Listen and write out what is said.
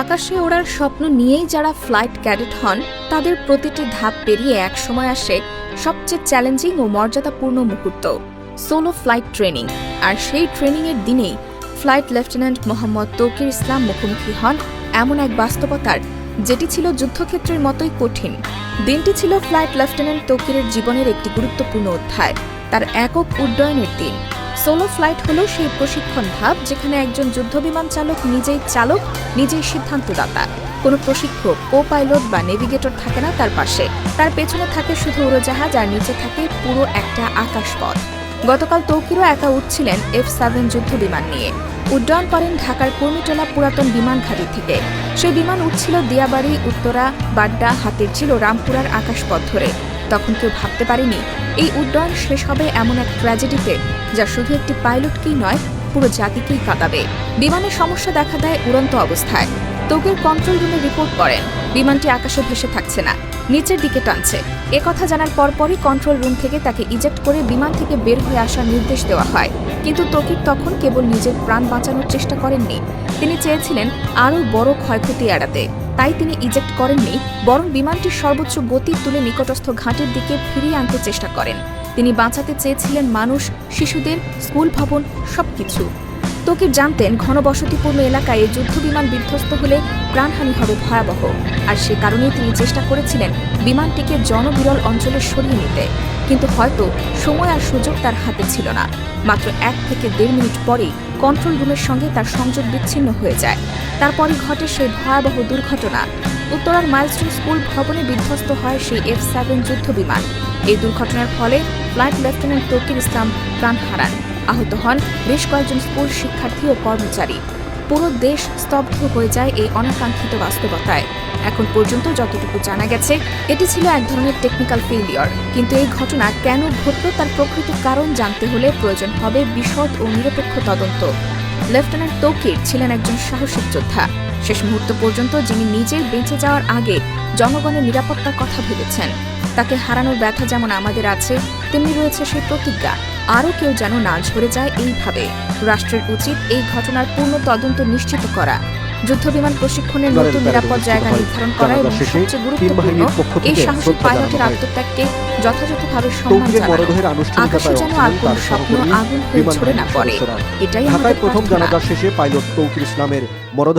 আকাশে ওড়ার স্বপ্ন নিয়েই যারা ফ্লাইট ক্যাডেট হন, তাদের প্রতিটি ধাপ পেরিয়ে এক সময় আসে সবচেয়ে চ্যালেঞ্জিং ও মর্যাদাপূর্ণ মুহূর্ত, সোলো ফ্লাইট ট্রেনিং। আর সেই ট্রেনিংয়ের দিনেই ফ্লাইট লেফটেন্যান্ট মোহাম্মদ তৌকির ইসলাম মুখোমুখি হন এমন এক বাস্তবতার, যেটি ছিল যুদ্ধক্ষেত্রের মতোই কঠিন। দিনটি ছিল ফ্লাইট লেফটেন্যান্ট তৌকিরের জীবনের একটি গুরুত্বপূর্ণ অধ্যায়, তার একক উড্ডয়নের দিন। সোলো ফ্লাইট হলো সেই প্রশিক্ষণ ধাপ যেখানে একজন যুদ্ধবিমান চালক নিজেই চালক, নিজেই সিদ্ধান্তদাতা। কোনো প্রশিক্ষক কো পাইলট বা নেভিগেটর থাকে না তার পাশে। তার পেছনে থাকে শুধু উড়োজাহাজ আর নিচে থাকে পুরো একটা আকাশপথ। গতকাল তৌকিরও একা উঠছিলেন এফ সেভেন যুদ্ধ বিমান নিয়ে। উড্ডয়ন করেন ঢাকার কুর্মিটোলা পুরাতন বিমান ঘাঁটি থেকে। সেই বিমান উঠছিল দিয়াবাড়ি, উত্তরা, বাড্ডা হাতের ছিল রামপুরার আকাশপথ ধরে। তখন কেউ ভাবতে পারেনি এই উড্ডয়ন শেষ হবে এমন এক ট্র্যাজেডিতে যা শুধু একটি পাইলটকেই নয়, পুরো জাতিকেই কাঁদাবে। বিমানের সমস্যা দেখা দেয় উড়ন্ত অবস্থায়। তোগের কন্ট্রোল রুমে রিপোর্ট করেন। বিমানটি আকাশে ভেসে থাকছে না। নিচের দিকে টানছে। এ কথা জানার পরপরই কন্ট্রোল রুম থেকে তাকে ইজেক্ট করে বিমান থেকে বের হয়ে আসার নির্দেশ দেওয়া হয়। কিন্তু তকির তখন কেবল নিজের প্রাণ বাঁচানোর চেষ্টা করেননি। তিনি চেয়েছিলেন আরও বড় ক্ষয়ক্ষতি এড়াতে। তাই তিনি ইজেক্ট করেননি, বরং বিমানটির সর্বোচ্চ গতি তুলে নিকটস্থ ঘাটের দিকে ফিরিয়ে আনতে চেষ্টা করেন। তিনি বাঁচাতে চেয়েছিলেন মানুষ, শিশুদের, স্কুল ভবন, সবকিছু। তকির জানতেন, ঘনবসতিপূর্ণ এলাকায় এই যুদ্ধবিমান বিধ্বস্ত হলে প্রাণহানি হবে ভয়াবহ। আর সে কারণেই তিনি চেষ্টা করেছিলেন বিমানটিকে জনবিরল অঞ্চলে সরিয়ে নিতে। কিন্তু হয়তো সময় আর সুযোগ তার হাতে ছিল না। মাত্র এক থেকে দেড় মিনিট পরেই কন্ট্রোল রুমের সঙ্গে তার সংযোগ বিচ্ছিন্ন হয়ে যায়। তারপরই ঘটে সেই ভয়াবহ দুর্ঘটনা। উত্তরার মাইলস্টোন স্কুল ভবনে বিধ্বস্ত হয় সেই এফ সেভেন যুদ্ধ বিমান এই দুর্ঘটনার ফলে ফ্লাইট লেফটেন্যান্ট তকির ইসলাম প্রাণ হারান। আহত হন বেশ কয়েকজন স্কুল শিক্ষার্থী ও কর্মচারী। পুরো দেশ স্তব্ধ হয়ে যায় এই অনাকাঙ্ক্ষিত বাস্তবতায়। এখন পর্যন্ত যতটুকু জানা গেছে, এটি ছিল এক ধরনের টেকনিক্যাল ফেলিয়র কিন্তু এই ঘটনা কেন ঘটল তার প্রকৃত কারণ জানতে হলে প্রয়োজন হবে বিশদ ও নিরপেক্ষ তদন্ত। লেফটেন্যান্ট তৌকির ছিলেন একজন সাহসিক যোদ্ধা। শেষ মুহূর্ত পর্যন্ত যিনি নিজের বেঁচে যাওয়ার আগে জনগণের নিরাপত্তার কথা ভেবেছেন। তাকে হারানোর ব্যথা যেমন আমাদের আছে, তেমনি রয়েছে সেই প্রতিজ্ঞা। আরও কেউ যেন না ঝরে যায় এইভাবে। রাষ্ট্রের উচিত এই ঘটনার পূর্ণ তদন্ত নিশ্চিত করা। যুদ্ধবিমান প্রশিক্ষণের নতুন নিরাপদ জায়গা নির্ধারণ করা এবং সবচেয়ে গুরুত্বপূর্ণ এই সাহসী পাইলটের আত্মত্যাগকে যথাযথভাবে সম্মান জানানো। আকাশে যেন আর কোনো স্বপ্ন আগুন হয়ে বিমান ঝরে না পড়ে। এটাই আমাদের প্রথম জানাজা শেষে পাইলট তৌকির ইসলামের মরদেহ